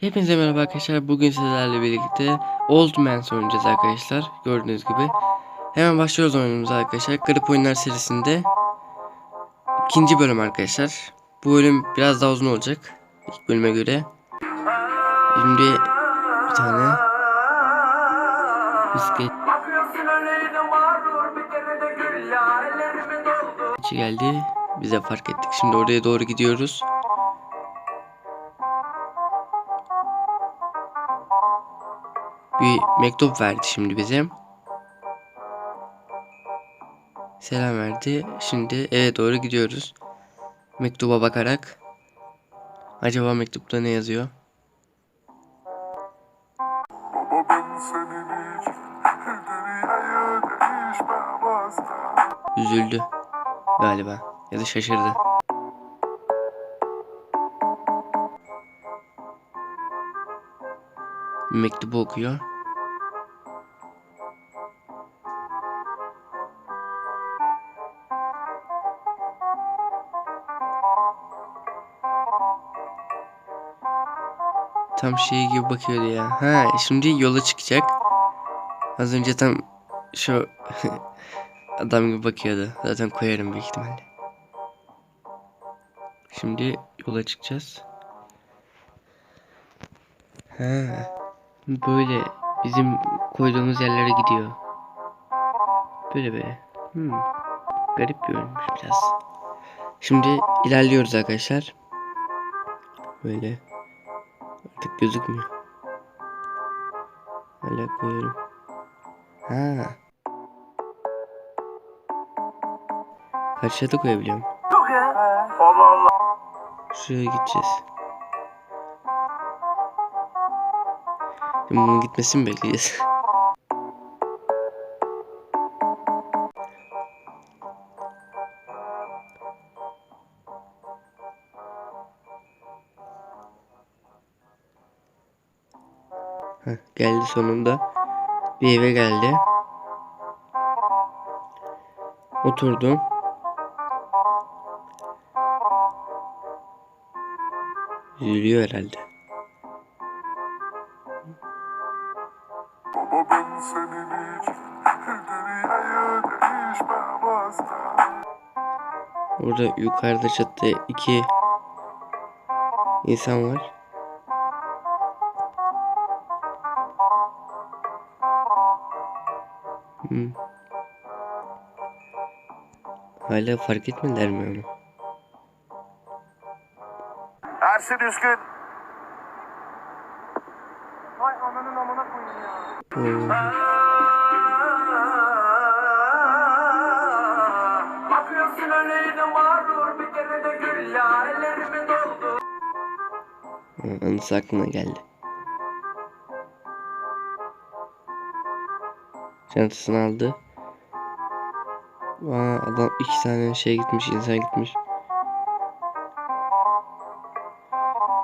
Hepinize merhaba arkadaşlar. Bugün sizlerle birlikte Old Man oynayacağız arkadaşlar. Gördüğünüz gibi. Hemen başlıyoruz oyunumuza arkadaşlar. Garip Oyunlar serisinde ikinci bölüm arkadaşlar. Bu bölüm biraz daha uzun olacak. İlk bölüme göre. Şimdi bir tane bisiklet geldi. Biz de fark ettik. Şimdi oraya doğru gidiyoruz. Bir mektup verdi şimdi bize. Selam verdi. Şimdi eve doğru gidiyoruz. Mektuba bakarak. Acaba mektupta ne yazıyor? Baba ben senin için dünyayı değişmem asla. Üzüldü. Galiba. Ya da şaşırdı. Mektubu okuyor. Tam şey gibi bakıyordu ya. Ha şimdi yola çıkacak. Az önce tam şu adam gibi bakıyordu. Zaten koyarım büyük ihtimalle. Şimdi yola çıkacağız. Ha, böyle bizim koyduğumuz yerlere gidiyor. Böyle böyle. Hmm. Garip bir biraz. Şimdi ilerliyoruz arkadaşlar. Böyle. Artık gözükmüyor. Hala koyuyorum. Ha. Karşıya da koyabiliyorum. Allah Allah. Şuraya gideceğiz. Şimdi bunun gitmesini bekleyeceğiz? Heh, geldi sonunda. Bir eve geldi. Oturdum. Üzülüyor herhalde. Baba ben senin için dünyayı değişmem asla. Orada yukarıda çatıda iki insan var. Hmm. Hala fark etmediler mi onu? Ersin Üskün. Vay ananın amına koyayım ya. Oo. Bakıyorsun öyleydi mağrur bir kere de gül ya ellerimi doldu. Ha, Anısı aklına geldi. Çantasını aldı. Aa, adam iki tane şey gitmiş, insan gitmiş.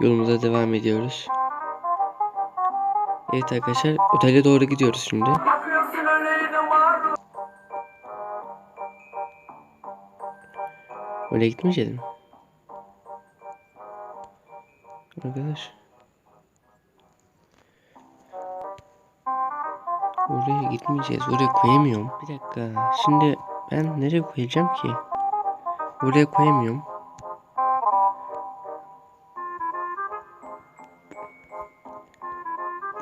Yolumuza devam ediyoruz. Evet arkadaşlar, otele doğru gidiyoruz şimdi. Oraya gitmeyeceğiz mi? Arkadaş. Oraya gitmeyeceğiz. Oraya koyamıyorum. Bir dakika. Şimdi ben nereye koyacağım ki? Oraya koyamıyorum.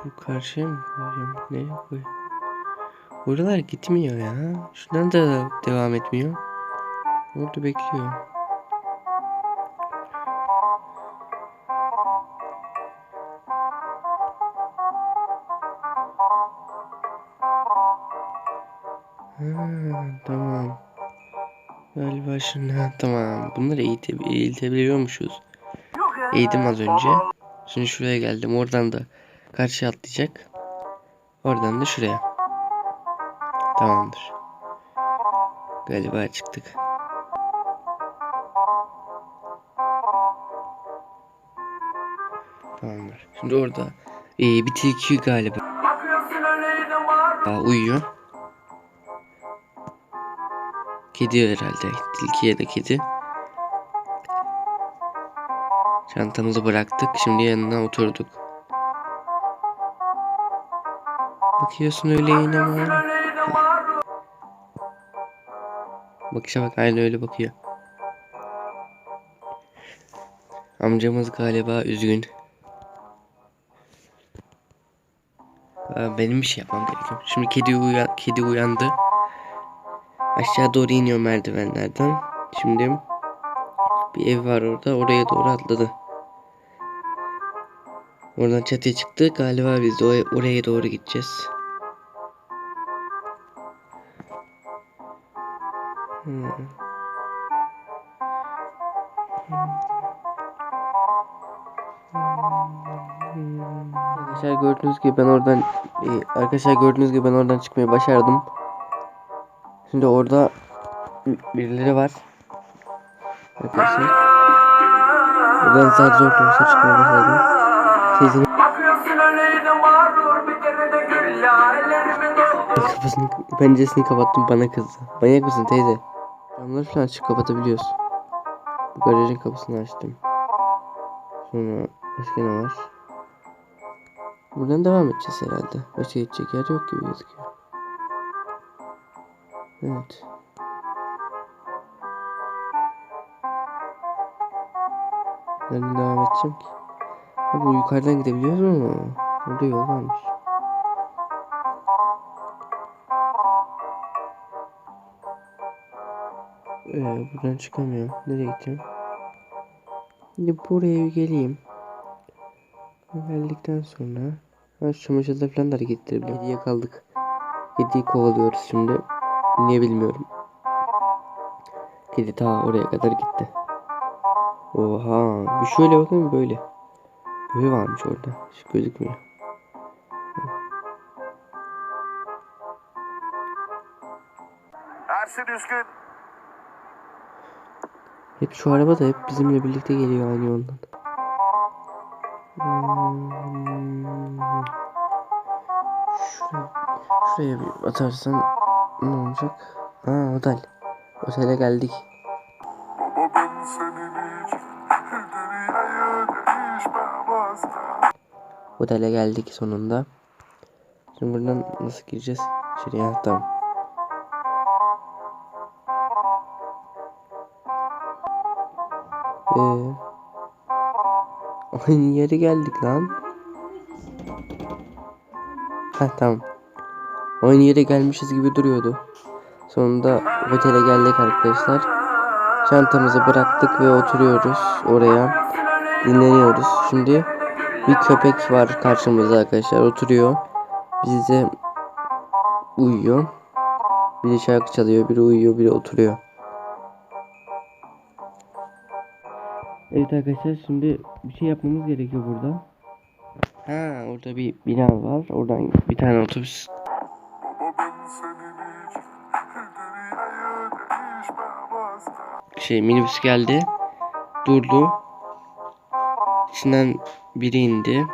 Bu karşıya mı koyacağım? Nereye koy? Oralar gitmiyor ya. Şuradan da devam etmiyor. Orada bekliyor. Tamam. Şimdi ha, tamam. Bunları eğite, eğitebiliyormuşuz. Eğitim az önce. Şimdi şuraya geldim. Oradan da karşıya atlayacak. Oradan da şuraya. Tamamdır. Galiba çıktık. Tamamdır. Şimdi orada ee, bir tilki galiba. Aa, uyuyor. Kedi herhalde. Tilki ya da kedi. Çantamızı bıraktık. Şimdi yanına oturduk. Bakıyorsun öyle yine mi? Bakışa bak aynı öyle bakıyor. Amcamız galiba üzgün. Benim bir şey yapmam gerekiyor. Şimdi kedi, uyan kedi uyandı. Aşağı doğru iniyor merdivenlerden. Şimdi bir ev var orada. Oraya doğru atladı. Oradan çatıya çıktı. Galiba biz de oraya doğru gideceğiz. Hmm. Arkadaşlar gördüğünüz gibi ben oradan e, arkadaşlar gördüğünüz gibi ben oradan çıkmayı başardım. Şimdi orada birileri var. Arkadaşlar. Buradan zar zor da olsa çıkmaya başardım. Teyzenin kapısını, penceresini kapattım bana kızdı. Manyak mısın teyze? Camları falan açıp kapatabiliyoruz. Bu garajın kapısını açtım. Sonra başka ne var? Buradan devam edeceğiz herhalde. Başka gidecek yer yok gibi gözüküyor. Evet. Nereden devam edeceğim ki? Ha, bu yukarıdan gidebiliyoruz mu? Burada yol varmış. Ee, buradan çıkamıyorum. Nereye gideceğim? Şimdi buraya geleyim. Geldikten sonra ha, şu çamaşırda falan da hareket ettirebiliyorum. Kediye kaldık. Kediyi kovalıyoruz şimdi. Niye bilmiyorum. Kedi ta oraya kadar gitti. Oha. Bir şöyle bakın böyle. Böyle varmış orada. Hiç gözükmüyor. Ersin Üskün. Hep şu araba da hep bizimle birlikte geliyor aynı yoldan. Hmm. Şuraya, şuraya bir atarsan ne olacak? Ha otel. Otele geldik. Baba ben senin için dünyayı değişmem asla. Otele geldik sonunda. Şimdi buradan nasıl gireceğiz? İçeriye ha, tamam. Ee, aynı yere geldik lan. Ha tamam. Aynı yere gelmişiz gibi duruyordu. Sonunda otele geldik arkadaşlar. Çantamızı bıraktık ve oturuyoruz oraya. Dinleniyoruz. Şimdi bir köpek var karşımızda arkadaşlar oturuyor. Bize uyuyor. Biri şarkı çalıyor, biri uyuyor, biri oturuyor. Evet arkadaşlar şimdi bir şey yapmamız gerekiyor burada. Ha orada bir bina var. Oradan bir tane otobüs. Şey minibüs geldi. Durdu. İçinden biri indi.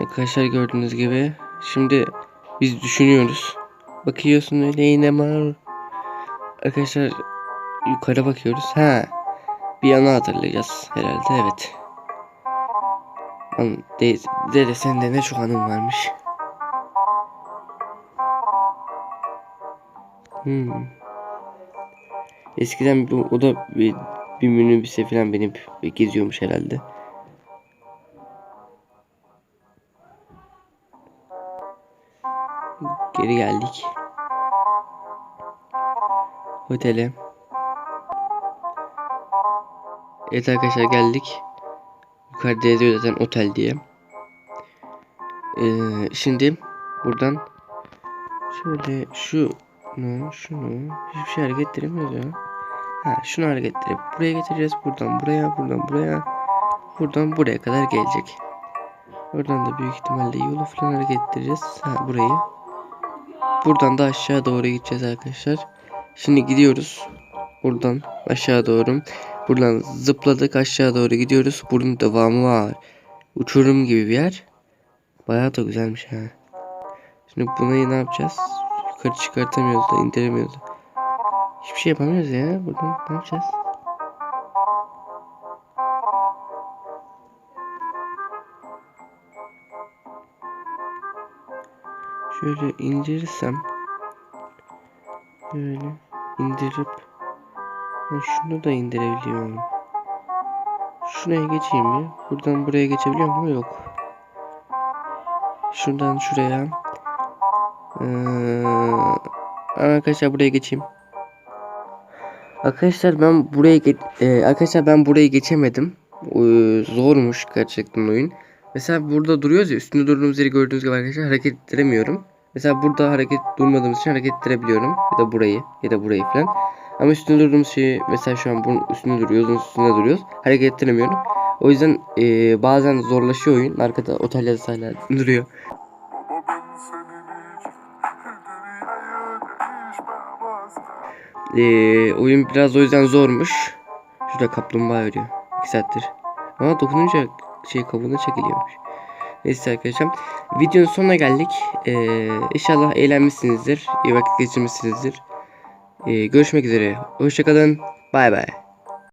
Arkadaşlar gördüğünüz gibi. Şimdi biz düşünüyoruz. Bakıyorsun öyle yine mar. Arkadaşlar yukarı bakıyoruz. Ha. Bir anı hatırlayacağız herhalde evet. An de, dede sende ne çok anın varmış. Hmm. Eskiden bu o da bir, bir minibüse falan binip geziyormuş herhalde. Geri geldik. Otele. Evet arkadaşlar geldik. Yukarıda yazıyor zaten otel diye. Ee, şimdi buradan şöyle şu şunu hiçbir şey hareket ettiremiyoruz ya. Ha şunu hareket ettirip buraya getireceğiz. Buradan buraya buradan buraya buradan buraya kadar gelecek. Oradan da büyük ihtimalle yolu falan hareket ettireceğiz. Ha burayı. Buradan da aşağı doğru gideceğiz arkadaşlar. Şimdi gidiyoruz. Buradan aşağı doğru. Buradan zıpladık aşağı doğru gidiyoruz. Bunun devamı var. Uçurum gibi bir yer. Bayağı da güzelmiş ha. Şimdi bunu ne yapacağız? Yukarı çıkartamıyoruz da indiremiyoruz. Hiçbir şey yapamıyoruz ya. Buradan ne yapacağız? şöyle indirirsem böyle indirip Ha, şunu da indirebiliyorum. Şuraya geçeyim mi? Buradan buraya geçebiliyor mu? Yok. Şuradan şuraya. Ee, arkadaşlar buraya geçeyim. Arkadaşlar ben buraya e, arkadaşlar ben burayı geçemedim. Ee, zormuş gerçekten oyun. Mesela burada duruyoruz ya üstünde durduğumuz yeri gördüğünüz gibi arkadaşlar hareket ettiremiyorum. Mesela burada hareket durmadığımız için hareket ettirebiliyorum. Ya da burayı ya da burayı falan. Ama üstünde durduğumuz şeyi mesela şu an bunun üstünde duruyoruz, üstünde duruyoruz. Hareket ettiremiyorum. O yüzden e, bazen zorlaşıyor oyun. Arkada otel yazısı duruyor. Değişmem asla. E, oyun biraz o yüzden zormuş. Şurada kaplumbağa örüyor. 2 saattir. Ama dokununca şey kabuğuna çekiliyormuş. Neyse arkadaşlar. Videonun sonuna geldik. Ee, inşallah eğlenmişsinizdir. iyi vakit geçirmişsinizdir. Ee, görüşmek üzere. Hoşçakalın. Bay bay.